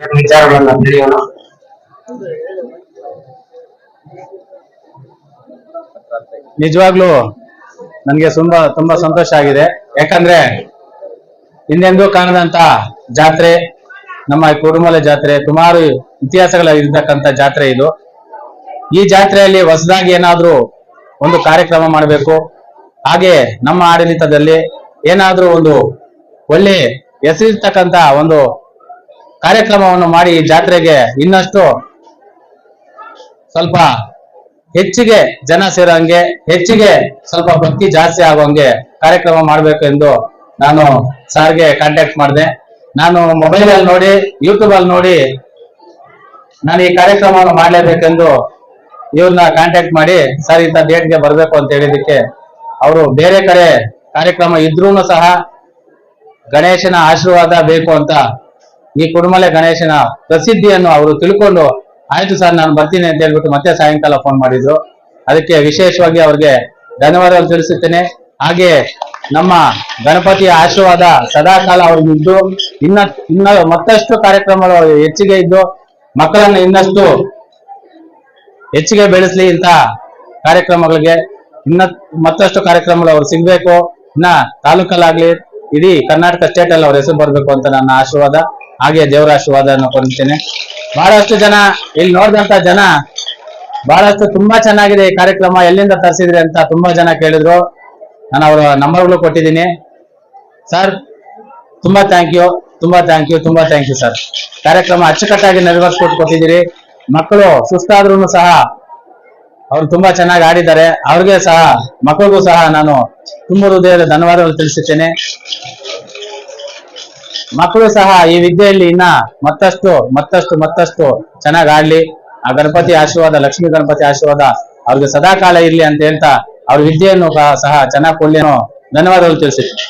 ವಿಚಾರಗಳನ್ನ ತಿಳಿಯೋಣ? ನಿಜವಾಗ್ಲೂ ನನಗೆ ತುಂಬಾ ತುಂಬಾ ಸಂತೋಷ ಆಗಿದೆ. ಯಾಕಂದ್ರೆ ಹಿಂದೆಂದೂ ಕಾಣದಂತ ಜಾತ್ರೆ, ನಮ್ಮ ಕುರುಮಲೆ ಜಾತ್ರೆ ಸುಮಾರು ಇತಿಹಾಸಗಳ ಇರ್ತಕ್ಕಂತ ಜಾತ್ರೆ ಇದು. ಈ ಜಾತ್ರೆಯಲ್ಲಿ ಹೊಸದಾಗಿ ಏನಾದ್ರೂ ಒಂದು ಕಾರ್ಯಕ್ರಮ ಮಾಡಬೇಕು. ಹಾಗೆ ನಮ್ಮ ಆಡಳಿತದಲ್ಲಿ ಏನಾದ್ರೂ ಒಂದು ಒಳ್ಳೆ ಹೆಸರಿರ್ತಕ್ಕಂತ ಒಂದು ಕಾರ್ಯಕ್ರಮವನ್ನು ಮಾಡಿ ಜಾತ್ರೆಗೆ ಇನ್ನಷ್ಟು ಸ್ವಲ್ಪ ಹೆಚ್ಚಿಗೆ ಜನ ಸೇರೋಂಗೆ, ಹೆಚ್ಚಿಗೆ ಸ್ವಲ್ಪ ಭಕ್ತಿ ಜಾಸ್ತಿ ಆಗೋಂಗೆ ಕಾರ್ಯಕ್ರಮ ಮಾಡಬೇಕು ಎಂದು ನಾನು ಸಾರ್ಗೆ ಕಾಂಟ್ಯಾಕ್ಟ್ ಮಾಡಿದೆ. ನಾನು ಮೊಬೈಲ್ ಅಲ್ಲಿ ನೋಡಿ ಯೂಟ್ಯೂಬ್ ಅಲ್ಲಿ ನೋಡಿ ನಾನು ಈ ಕಾರ್ಯಕ್ರಮವನ್ನು ಮಾಡಲೇಬೇಕೆಂದು ಇವ್ರನ್ನ ಕಾಂಟ್ಯಾಕ್ಟ್ ಮಾಡಿ ಸರ್ ಇಂಥ ಡೇಟ್ಗೆ ಬರಬೇಕು ಅಂತ ಹೇಳಿದಕ್ಕೆ ಅವರು ಬೇರೆ ಕಡೆ ಕಾರ್ಯಕ್ರಮ ಇದ್ರೂ ಸಹ ಗಣೇಶನ ಆಶೀರ್ವಾದ ಬೇಕು ಅಂತ ಈ ಕುಡುಮಲೆ ಗಣೇಶನ ಪ್ರಸಿದ್ಧಿಯನ್ನು ಅವರು ತಿಳ್ಕೊಂಡು, ಆಯ್ತು ಸರ್, ನಾನು ಬರ್ತೀನಿ ಅಂತ ಹೇಳ್ಬಿಟ್ಟು ಮತ್ತೆ ಸಾಯಂಕಾಲ ಫೋನ್ ಮಾಡಿದ್ರು. ಅದಕ್ಕೆ ವಿಶೇಷವಾಗಿ ಅವ್ರಿಗೆ ಧನ್ಯವಾದಗಳು ತಿಳಿಸುತ್ತೇನೆ. ಹಾಗೆ ನಮ್ಮ ಗಣಪತಿಯ ಆಶೀರ್ವಾದ ಅವ್ರಿಗೆ ಇದ್ದು ಇನ್ನ ಇನ್ನ ಮತ್ತಷ್ಟು ಕಾರ್ಯಕ್ರಮಗಳು ಹೆಚ್ಚಿಗೆ ಇದ್ದು, ಮಕ್ಕಳನ್ನ ಇನ್ನಷ್ಟು ಹೆಚ್ಚಿಗೆ ಬೆಳೆಸ್ಲಿ ಇಂತ ಕಾರ್ಯಕ್ರಮಗಳಿಗೆ, ಇನ್ನ ಮತ್ತಷ್ಟು ಕಾರ್ಯಕ್ರಮಗಳು ಅವ್ರು ಸಿಗ್ಬೇಕು. ಇನ್ನ ತಾಲೂಕಲ್ಲಾಗ್ಲಿ, ಇಡೀ ಕರ್ನಾಟಕ ಸ್ಟೇಟ್ ಅಲ್ಲಿ ಅವ್ರ ಹೆಸರು ಬರ್ಬೇಕು ಅಂತ ನನ್ನ ಆಶೀರ್ವಾದ. ಹಾಗೆ ದೇವರ ಆಶೀರ್ವಾದವನ್ನು ಕೊಡ್ತೇನೆ ಬಹಳಷ್ಟು ಜನ ಇಲ್ಲಿ ನೋಡಿದಂತ ಜನ ಬಹಳಷ್ಟು ತುಂಬಾ ಚೆನ್ನಾಗಿದೆ ಈ ಕಾರ್ಯಕ್ರಮ. ಎಲ್ಲಿಂದ ತರಿಸಿದ್ರಿ ಅಂತ ತುಂಬಾ ಜನ ಕೇಳಿದ್ರು. ನಾನು ಅವರ ನಂಬರ್ಗಳು ಕೊಟ್ಟಿದ್ದೀನಿ. ಸರ್, ತುಂಬಾ ಥ್ಯಾಂಕ್ ಯು ತುಂಬಾ ಥ್ಯಾಂಕ್ ಯು ತುಂಬಾ ಥ್ಯಾಂಕ್ ಯು ಸರ್ ಕಾರ್ಯಕ್ರಮ ಅಚ್ಚುಕಟ್ಟಾಗಿ ನೆರವೇರಿಸ್ಕೊಟ್ಟು ಕೊಟ್ಟಿದ್ದೀರಿ. ಮಕ್ಕಳು ಸುಸ್ತಾದ್ರೂ ಸಹ ಅವ್ರು ತುಂಬಾ ಚೆನ್ನಾಗಿ ಆಡಿದ್ದಾರೆ. ಅವ್ರಿಗೆ ಸಹ ಮಕ್ಕಳಿಗೂ ಸಹ ನಾನು ತುಂಬ ಹೃದಯದ ಧನ್ಯವಾದಗಳು ತಿಳಿಸುತ್ತೇನೆ. ಮಕ್ಕಳು ಸಹ ಈ ವಿದ್ಯೆಯಲ್ಲಿ ಇನ್ನ ಮತ್ತಷ್ಟು ಮತ್ತಷ್ಟು ಮತ್ತಷ್ಟು ಚೆನ್ನಾಗ್ ಆಡ್ಲಿ. ಆ ಗಣಪತಿ ಆಶೀರ್ವಾದ, ಲಕ್ಷ್ಮೀ ಗಣಪತಿ ಆಶೀರ್ವಾದ ಅವ್ರಿಗೆ ಸದಾಕಾಲ ಇರ್ಲಿ ಅಂತ ಹೇಳ್ತಾ ಅವ್ರ ವಿದ್ಯೆಯನ್ನು ಸಹ ಚೆನ್ನಾಗಿ ಕೊಡ್ಲಿ ಅನ್ನೋ ಧನ್ಯವಾದಗಳು ತಿಳಿಸುತ್ತೇನೆ